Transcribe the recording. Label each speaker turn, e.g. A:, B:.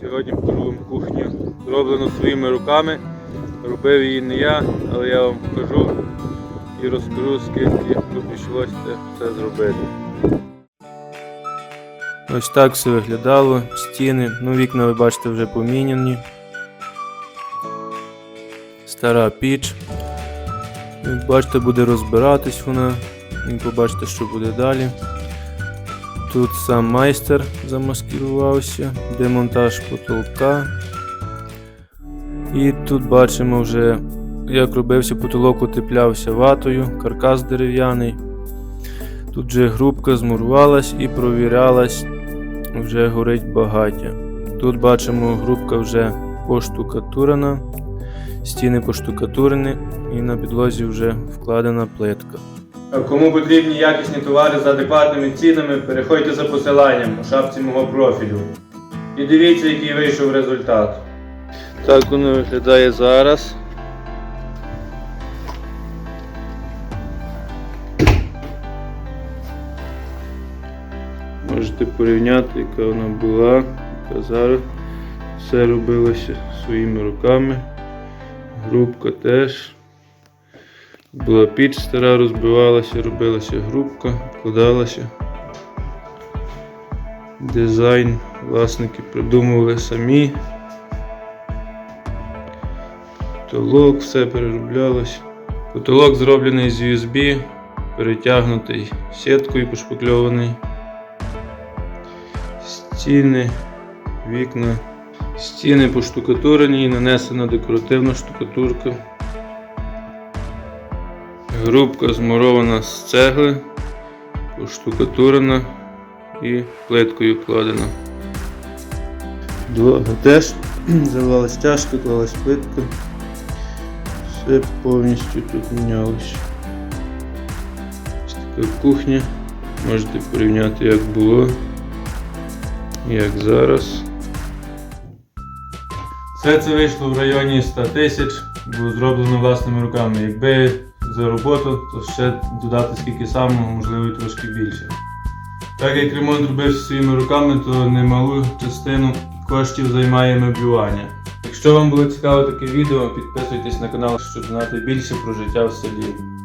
A: Сьогодні покажу кухню, зроблену своїми руками. Робив її не я, але я вам покажу і розкажу, скільки обійшлося це все зробити. Ось так все виглядало, стіни, ну вікна ви бачите вже поміняні. Стара піч. Як бачите, буде розбиратись вона. І побачите, що буде далі. Тут сам майстер замаскирувався, демонтаж потолка. І тут бачимо вже, як робився потолок, утеплявся ватою, каркас дерев'яний. Тут вже грубка змурувалась і провірялась, вже горить багаття. Тут бачимо, грубка вже поштукатурена, стіни поштукатурені і на підлозі вже вкладена плитка. Кому потрібні якісні товари з адекватними цінами, переходьте за посиланням у шапці мого профілю. І дивіться, який вийшов результат. Так воно виглядає зараз. Можете порівняти, яка вона була, яка зараз. Все робилося своїми руками. Грубка теж. Була піч стара, розбивалася, робилася грубка, вкладалася. Дизайн власники придумували самі. Потолок, все перероблялось. Потолок зроблений з USB, перетягнутий сіткою пошпакльований. Стіни, вікна. Стіни поштукатурені і нанесена декоративна штукатурка. Грубка змурована з цегли, поштукатурена і плиткою вкладена. Підлога теж заливалась тяжко, клалась плитка. Все повністю тут мінялося. Ось така кухня. Можете порівняти як було, як зараз. Все це вийшло в районі 100 тисяч, було зроблено власними руками. Якби за роботу, то ще додати скільки самого, можливо, і трошки більше. Так як ремонт робився своїми руками, то немалу частину коштів займає меблювання. Якщо вам було цікаво таке відео, підписуйтесь на канал, щоб знати більше про життя в селі.